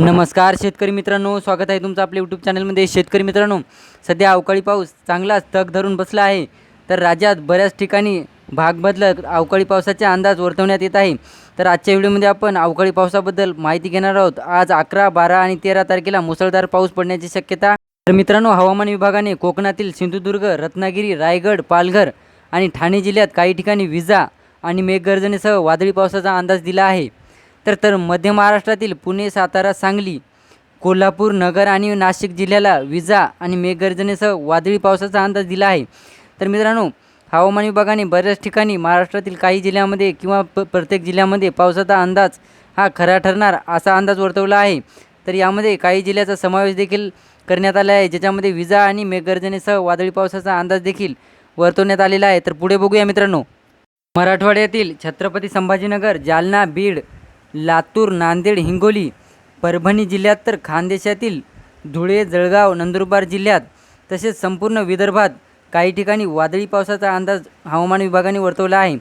नमस्कार शेतकरी मित्रांनो स्वागत आहे तुमचं आपल्या यूट्यूब चॅनलमध्ये शेतकरी मित्रांनो सध्या अवकाळी पाऊस चांगलाच तग धरून बसला आहे. तर राज्यात बऱ्याच ठिकाणी भाग बदलत अवकाळी पावसाचे अंदाज वर्तवण्यात येत आहे. तर आजच्या व्हिडिओमध्ये आपण अवकाळी पावसाबद्दल माहिती घेणार आहोत. आज अकरा बारा आणि तेरा तारखेला मुसळधार पाऊस पडण्याची शक्यता. तर मित्रांनो हवामान विभागाने कोकणातील सिंधुदुर्ग रत्नागिरी रायगड पालघर आणि ठाणे जिल्ह्यात काही ठिकाणी विजा आणि मेघगर्जनेसह वादळी पावसाचा अंदाज दिला आहे. तर तर मध्य महाराष्ट्रातील पुणे सातारा सांगली कोल्हापूर नगर आणि नाशिक जिल्ह्याला विजा आणि मेघगर्जनेसह वादळी पावसाचा अंदाज दिला आहे. तर मित्रांनो हवामान विभागाने बऱ्याच ठिकाणी महाराष्ट्रातील काही जिल्ह्यामध्ये किंवा प प्रत्येक जिल्ह्यामध्ये पावसाचा अंदाज हा खरा ठरणार असा अंदाज वर्तवला आहे. तर यामध्ये काही जिल्ह्याचा समावेश देखील करण्यात आला आहे ज्याच्यामध्ये विजा आणि मेघगर्जनेसह वादळी पावसाचा अंदाज देखील वर्तवण्यात आलेला आहे. तर पुढे बघूया मित्रांनो. मराठवाड्यातील छत्रपती संभाजीनगर जालना बीड लातूर नांदेड हिंगोली परभणी जिल्ह्यात तर खानदेशातील धुळे जळगाव नंदुरबार जिल्ह्यात तसेच संपूर्ण विदर्भात काही ठिकाणी वादळी पावसाचा अंदाज हवामान विभागाने वर्तवला आहे.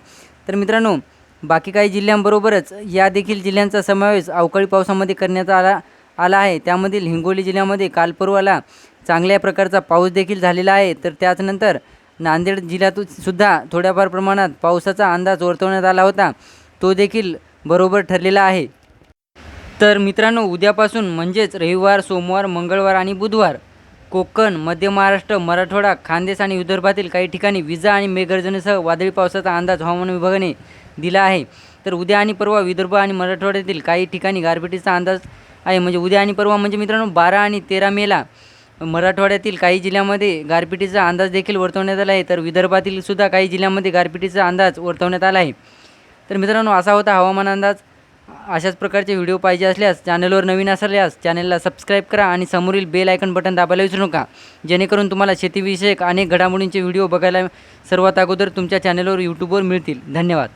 तर मित्रांनो बाकी काही जिल्ह्यांबरोबरच या देखील जिल्ह्यांचा समावेश अवकाळी पावसामध्ये करण्यात आला आला आहे. त्यामधील हिंगोली जिल्ह्यामध्ये काल परवाला चांगल्या प्रकारचा पाऊस देखील झालेला आहे. तर त्याचनंतर नांदेड जिल्ह्यातून सुद्धा थोड्याफार प्रमाणात पावसाचा अंदाज वर्तवण्यात आला होता. तो देखील बरोबर ठरलेला आहे. तर मित्रांनो उद्यापासून म्हणजेच रविवार सोमवार मंगळवार आणि बुधवार कोकण मध्य महाराष्ट्र मराठवाडा खानदेश आणि विदर्भातील काही ठिकाणी विजा आणि मेघगर्जनेसह वादळी पावसाचा अंदाज हवामान विभागाने दिला आहे. तर उद्या आणि परवा विदर्भ आणि मराठवाड्यातील काही ठिकाणी गारपिटीचा अंदाज आहे. म्हणजे उद्या आणि परवा म्हणजे मित्रांनो बारा आणि तेरा मेला मराठवाड्यातील काही जिल्ह्यामध्ये गारपिटीचा अंदाज देखील वर्तवण्यात आला आहे. तर विदर्भातील सुद्धा काही जिल्ह्यामध्ये गारपिटीचा अंदाज वर्तवण्यात आला आहे. तर मित्रांनो असा होता हवामान अंदाज. अशाच प्रकारचे व्हिडिओ पाहिजे असल्यास चॅनलवर नवीन असल्यास चॅनलला सबस्क्राईब करा आणि समोरील बेल आयकन बटन दाबायला विसरू नका. जेणेकरून तुम्हाला शेतीविषयक अनेक घडामोडींचे व्हिडिओ बघायला सर्वात अगोदर तुमच्या चॅनलवर यूट्यूबवर मिळतील. धन्यवाद.